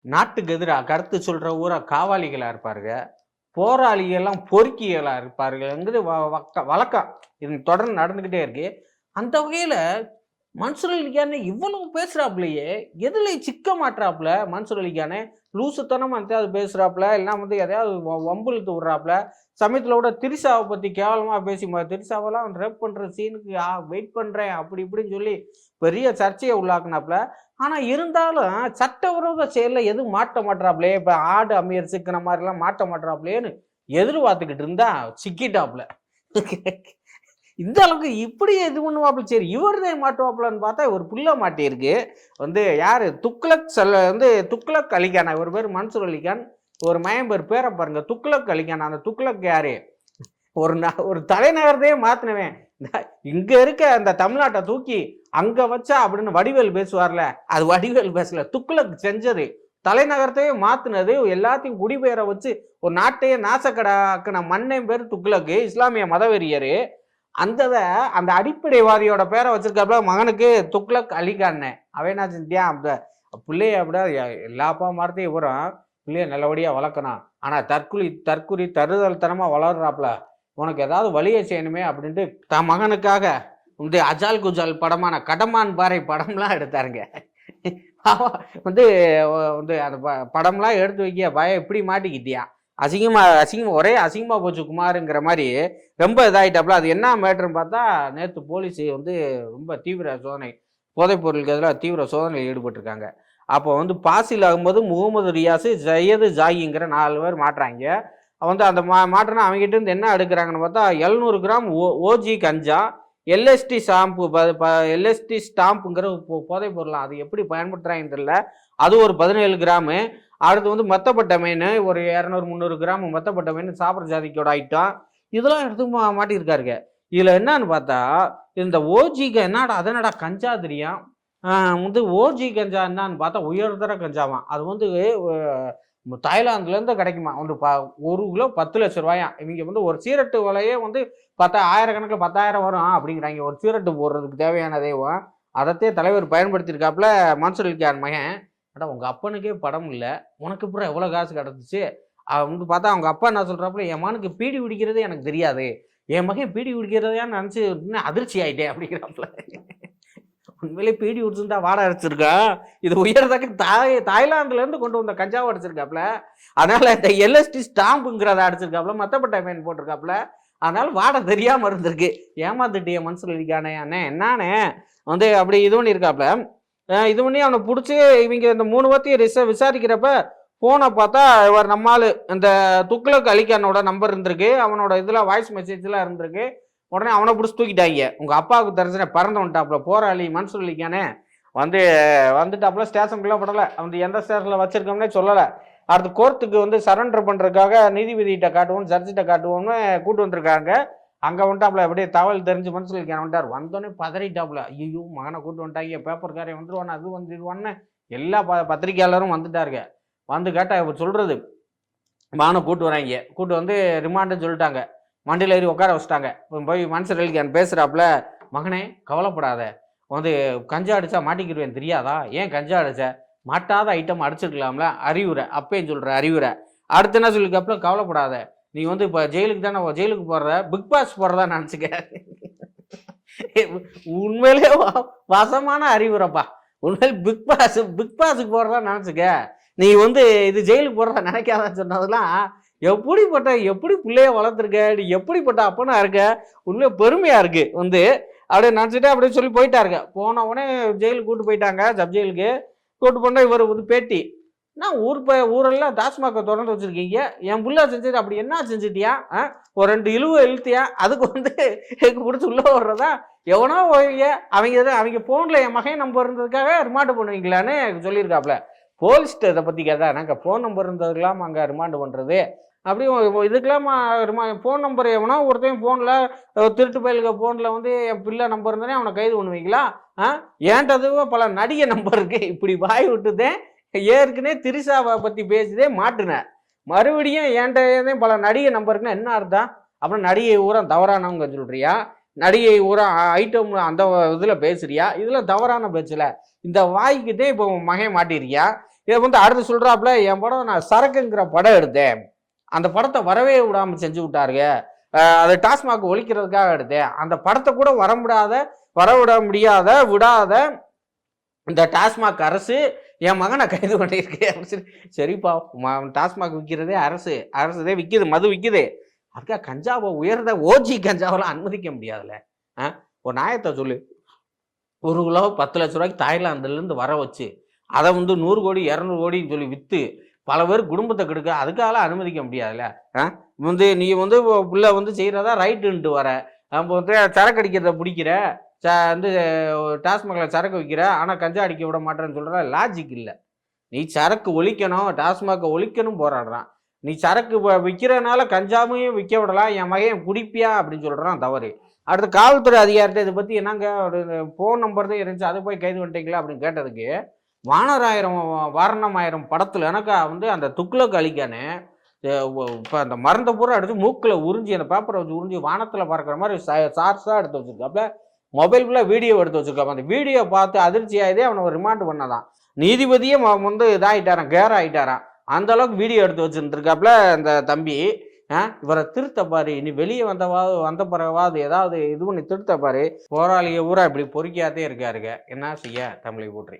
நாட்டுக்கு எதிராக கருத்து சொல்கிற ஊரா காவாளிகளாக இருப்பாருங்க. போராளிகள்லாம் பொறுக்கிகளாக இருப்பாருங்கிறது வ- வக்க- வழக்கம். இது தொடர்ந்து நடந்துக்கிட்டே இருக்கு. அந்த வகையில் மன்சூர் அலிகானே இவ்வளவு பேசுகிறாப்புலையே எதில் சிக்க மாட்டுறாப்புல மன்சூர் அலிகானே. லூசுத்தனமா எதையாவது பேசுறாப்புல எல்லாம் வந்து எதையாவது வ- வம்பிழுத்து விட்றாப்புல சமயத்தில் கூட திரிசாவை பற்றி கேவலமாக பேசி திரிசாவெல்லாம் ரேப் பண்ணுற சீனுக்கு வெயிட் பண்ணுறேன் அப்படி இப்படின்னு சொல்லி பெரிய சர்ச்சையை உள்ளாக்குனாப்புல ஆனால் இருந்தாலும் சட்டவிரோத செயலில் எதுவும் மாட்ட மாட்டாப்லையே இப்போ ஆடு அமீர் சிக்கின மாதிரிலாம் மாட்ட மாட்டாப்லையேன்னு எதிர்பார்த்துக்கிட்டு இருந்தா சிக்கிட்டாப்புல இந்த அளவுக்கு இப்படி இது பண்ணுவாப்புல? சரி இவர் தான் மாட்டுவாப்புலன்னு பார்த்தா இவர் புள்ள மாட்டியிருக்கு. வந்து யார்? துக்ளக் செல்ல வந்து துக்ளக் அலிகான். இவர் பேர் மன்சூர் அலிகான். ஒரு மயம் பேர் பேரை பாருங்க. துக்ளக் அலிகான். அந்த துக்ளக் யாரு? ஒரு ந- ஒரு தலைநகரத்தையே மாற்றினவேன் இங்கே இருக்க அந்த தமிழ்நாட்டை தூக்கி அங்கே வச்சா அப்படின்னு வடிவேல் பேசுவார்ல. அது வடிவேல் பேசல. துக்ளக் செஞ்சது. தலைநகரத்தையே மாத்துனது. எல்லாத்தையும் குடிபெயர வச்சு ஒரு நாட்டையே நாசக்கடாக்குன மண்ணை பேர் துக்ளக்கு. இஸ்லாமிய மதவெறியர். அந்த அந்த அடிப்படைவாதியோட பேரை வச்சிருக்கப்ப மகனுக்கு துக்ளக் அலிகான்னு. அவன் என்ன செஞ்சியா அந்த பிள்ளைய அப்படியே எல்லா அப்பா மாரத்தையும் இவரும் பிள்ளைய நல்லபடியாக வளர்க்கணும். ஆனால் தற்குறி தற்குறி தருதல் தனமாக வளர்றாப்புல உனக்கு ஏதாவது வழியை செய்யணுமே அப்படின்ட்டு தன் மகனுக்காக வந்து அஜால் குஜால் படமான கடமான் பாறை படம்லாம் எடுத்தாருங்க. வந்து வந்து அந்த ப- படம்லாம் எடுத்து வைக்க பயம் இப்படி மாட்டிக்கிட்டியா? அசிங்கமாக அசிங்கமாக ஒரே அசிங்கமாக போச்சு குமாருங்கிற மாதிரி ரொம்ப இதாகிட்டாப்புல அது என்ன மேட்ருன்னு பார்த்தா நேற்று போலீஸ் வந்து ரொம்ப தீவிர சோதனை போதைப் பொருளுக்கு எதிராக தீவிர சோதனையில் ஈடுபட்டிருக்காங்க. அப்போ வந்து பாசில் ஆகும்போது முகமது ரியாஸு ஜயது ஜாயிங்கிற நாலு பேர் மாட்டுறாங்க. வந்து அந்த மா மாட்டினா அவங்ககிட்ட இருந்து என்ன எடுக்கிறாங்கன்னு பார்த்தா எழுநூறு கிராம் ஓ ஓஜி கஞ்சா எல்எஸ்டி ஸ்டாம்பு எல்எஸ்டி ஸ்டாம்புங்கிற போ- போதைப் பொருளாம் அது எப்படி பயன்படுத்துகிறாங்கன்னு தெரியல. அது ஒரு பதினேழு கிராமு. அடுத்து வந்து மத்தப்பட்ட மீன் ஒரு இரநூறு முந்நூறு கிராம் மத்தப்பட்ட மீன் சாப்பிட்ற ஜாதிக்கோட ஐட்டம் இதெல்லாம் எடுத்து மா மாட்டியிருக்காருங்க. இதில் என்னன்னு பார்த்தா இந்த ஓஜிக்கு என்னடா அதனடா கஞ்சா தெரியும்? வந்து ஓஜி கஞ்சா என்னன்னு பார்த்தா உயர்தர கஞ்சாவாம். அது வந்து தாய்லாந்துலேருந்து கிடைக்குமா வந்து ப ஒரு கிலோ பத்து லட்ச ரூபாயா? இவங்க வந்து ஒரு சீரட்டு விலையே வந்து பத்தா ஆயிரக்கணக்கில் பத்தாயிரம் வரும் அப்படிங்கிறாங்க. ஒரு சீரட்டு போடுறதுக்கு தேவையானதேவும் அதத்தே தலைவர் பயன்படுத்தியிருக்காப்புல மன்சூர் அலிகான் மகன். அடா உங்கள் அப்பனுக்கே படம் இல்லை. உனக்கு அப்புறம் எவ்வளோ காசு கிடந்துச்சு அவன் வந்து பார்த்தா அவங்க அப்பா என்ன சொல்கிறாப்புல என் மகனுக்கு பீடி பிடிக்கிறதே எனக்கு தெரியாது. என் மகன் பீடி பிடிக்கிறதையான்னு நினச்சி இன்னும் அதிர்ச்சி ஆகிட்டேன் அப்படிங்கிறாப்புல. உண்மையிலே பீடி குடிச்சிருந்தா வாடகை அடிச்சிருக்கா? இது உயர்தக்க தாய் தாய்லாந்துலேருந்து கொண்டு வந்த கஞ்சாவை அடிச்சிருக்காப்புல. அதனால் இந்த எல்எஸ்டி ஸ்டாம்புங்கிறத அடிச்சிருக்காப்புல. மத்தப்பட்ட மீன் போட்டிருக்காப்புல. அதனால் வாடை தெரியாமல் இருந்திருக்கு. ஏமாந்துட்டிய மனசில் இருக்கானே அண்ணே. என்னானே? வந்து அப்படி இது பண்ணியிருக்காப்புல. இது பண்ணி அவனை பிடிச்சி இவங்க இந்த மூணு பேர்த்தையும் ரிச விசாரிக்கிறப்ப ஃபோனை பார்த்தா இவர் நம்மால் இந்த துக்ளக் அலிகானோட நம்பர் இருந்திருக்கு. அவனோட இதில் வாய்ஸ் மெசேஜ்லாம் இருந்திருக்கு. உடனே அவனை பிடிச்சி தூக்கிட்டாங்க. உங்கள் அப்பாவுக்கு தெரிஞ்சன பறந்து வந்துட்டாப்புல போராளி மன்சூர் அலிகானே வந்து வந்துட்டாப்புல ஸ்டேஷனுக்குள்ளே படலை. அவன் எந்த ஸ்டேஷனில் வச்சுருக்கோம்னே சொல்லலை. அடுத்து கோர்ட்டுக்கு வந்து சரண்டர் பண்ணுறதுக்காக நீதிபதிகிட்ட காட்டுவோம் ஜட்ஜிட்ட காட்டுவோம்னு கூட்டு வந்திருக்காங்க. அங்கே வந்துட்டாப்புல அப்படியே தகவல் தெரிஞ்சு மனசில் இருக்கேன் வந்துட்டார். வந்தோடனே பதறிட்டாப்புல ஐயோ மகனை கூட்டு வந்துட்டாங்க. பேப்பர்காரன் வந்துருவான்? அது வந்துடுவான்னு எல்லா ப பத்திரிகையாளரும் வந்துட்டாருங்க. வந்து கேட்டால் இவர் சொல்கிறது மகனை கூட்டு வராங்க. கூட்டு வந்து ரிமாண்டுன்னு சொல்லிட்டாங்க. மண்டியில் ஏறி உட்கார வச்சுட்டாங்க. போய் மனசு எழுதிக்கான் பேசுகிறாப்புல மகனே கவலைப்படாத. வந்து கஞ்சா அடித்தா மாட்டிக்கிடுவேன். தெரியாதா? ஏன் கஞ்சா அடிச்ச? மாட்டாத ஐட்டம் அடிச்சிருக்கலாம்ல. அறிவுரை. அப்பயும் சொல்கிற அறிவுரை. அடுத்து என்ன சொல்லிக்காப்புல கவலைப்படாத. நீ வந்து இப்போ ஜெயிலுக்கு தானே ஜெயிலுக்கு போடுற பிக் பாஸ் போடுறதா நினச்சிக்க. உண்மையிலே வசமான அறிவுரைப்பா. உண்மையில் பிக் பாஸ் பிக் பாஸுக்கு போடுறதா நினச்சிக்க. நீ வந்து இது ஜெயிலுக்கு போடுறதா நினைக்காதன்னு சொன்னதெல்லாம் எப்படிப்பட்ட எப்படி பிள்ளைய வளர்த்துருக்க நீ எப்படிப்பட்ட அப்பனா இருக்க உண்மையாக பெருமையாக இருக்கு. வந்து அப்படியே நினச்சிட்டு அப்படியே சொல்லி போயிட்டாருங்க. போன உடனே ஜெயிலுக்கு கூப்பிட்டு போயிட்டாங்க ஜப் ஜெயிலுக்கு. கூட்டு போனால் இவர் வந்து பேட்டி. நான் ஊர் ப ஊரெல்லாம் டாஸ்மாகை தொடர்ந்து வச்சிருக்கீங்க? என் புள்ள செஞ்சது அப்படி என்ன செஞ்சிட்டியா? ஆ? ஒரு ரெண்டு இழுவை இழுத்தியா? அதுக்கு வந்து எனக்கு பிடிச்சி உள்ளே வர்றதா? எவனோ ஒழிய அவங்க எதோ அவங்க ஃபோனில் என் மகன் நம்பர் இருந்ததுக்காக ரிமாண்டு பண்ணுவீங்களான்னு சொல்லியிருக்காப்புல போலீஸ்ட்டு இதை பற்றி கேட்டா நாங்கள் ஃபோன் நம்பர் இருந்ததுக்கெல்லாம் அங்கே ரிமாண்டு பண்ணுறது அப்படியும் இதுக்கெல்லாம் ரிமா ஃபோன் நம்பர் எவனோ ஒருத்தையும் ஃபோனில் திருட்டு பயலுக்கு ஃபோனில் வந்து என் பிள்ளை நம்பர் இருந்தானே அவனை கைது பண்ணுவீங்களா? ஆ? ஏன்டதுவோ பல நடிகை நம்பர் இருக்கு. இப்படி வாய் விட்டுதேன். ஏற்கனவே திரிசாவை பற்றி பேசிதே மாட்டினேன் மறுபடியும் என்கிட்ட பல நடிகை நம்பருக்குன்னா என்ன அர்த்தம்? அப்புறம் நடிகை ஊரா தவறானவங்க சொல்றியா? நடிகை ஊரா ஐட்டம் அந்த இதில் பேசுறியா? இதில் தவறான பேச்சில். இந்த வாய்க்கிட்டே இப்போ மகை மகன் மாட்டிருக்கியா? இதை வந்து அடுத்து சொல்கிறாப்புல என் படம் நான் சரக்குங்கிற படம் எடுத்தேன். அந்த படத்தை வரவே விடாமல் செஞ்சு விட்டாருங்க. அதை அது டாஸ்மாக் ஒழிக்கிறதுக்காக எடுத்தேன். அந்த படத்தை கூட வர முடியாத வரவிட முடியாத விடாத இந்த டாஸ்மாக் அரசு என் மகனை கைது பண்ணியிருக்கேன் அப்படின்னு சொல்லி. சரிப்பா டாஸ்மாக் விற்கிறதே அரசு. அரசுதே விற்கிது மது விற்கிது அதுக்காக கஞ்சாவை உயர்ந்த ஓஜி கஞ்சாவெல்லாம் அனுமதிக்க முடியாதுல்ல. ஆ? ஒரு நியாயத்தை சொல்லு. ஒரு கிலோ பத்து லட்ச ரூபாய்க்கு தாய்லாந்துலேருந்து வர வச்சு அதை வந்து நூறு கோடி இரநூறு கோடின்னு சொல்லி விற்று பல பேர் குடும்பத்தை கெடுக்க அதுக்காக அனுமதிக்க முடியாதுல்ல. ஆ? வந்து நீ வந்து பிள்ளை வந்து செய்கிறதா ரைட்டுன்ட்டு வர. நம்ம வந்து சரக்கு அடிக்கிறத பிடிக்கிற. ச வந்து டாஸ்மாகில் சரக்கு விற்கிற ஆனால் கஞ்சா அடிக்க விட மாட்டேன்னு சொல்கிற லாஜிக் இல்லை. நீ சரக்கு ஒழிக்கணும் டாஸ்மாகை ஒழிக்கணும் போராடுறான். நீ சரக்கு விற்கிறனால கஞ்சாவையும் விற்க விடலாம் என் மகன் குடிப்பியா அப்படின்னு சொல்கிறான் தவறு. அடுத்து காவல்துறை அதிகாரிட்ட இதை பற்றி என்னங்க ஒரு ஃபோன் நம்பர் தான் இருந்துச்சு அதை போய் கைது பண்ணிட்டீங்களா அப்படின்னு கேட்டதுக்கு வானராயிரம் வாரணமாயிரம் படத்தில் எனக்கு வந்து அந்த துக்ளக் அழிக்கானே இப்போ அந்த மருந்தை பூரா எடுத்து மூக்கில் உறிஞ்சி அந்த பேப்பரை வச்சு உறிஞ்சி வானத்தில் பறக்கிற மாதிரி சார்ஸாக எடுத்து வச்சுருக்காப்புல மொபைல் ஃபுல்லாக வீடியோ எடுத்து வச்சிருக்காப்ப அந்த வீடியோ பார்த்து அதிர்ச்சி ஆகிதே அவனை ரிமாண்ட் பண்ணதான். நீதிபதியே வந்து இதாகிட்டாரான் கேர் ஆகிட்டாரான் அந்த அளவுக்கு வீடியோ எடுத்து வச்சுருந்துருக்காப்புல அந்த தம்பி. ஆ இவரை திருத்த பாரு. இனி வெளியே வந்தவாது வந்த பிறகுவாது ஏதாவது இது பண்ணி திருத்த பாரு. போராளிய ஊரா இப்படி பொறுக்கியாதே இருக்காருங்க. என்ன செய்ய? தமிழை போற்றி.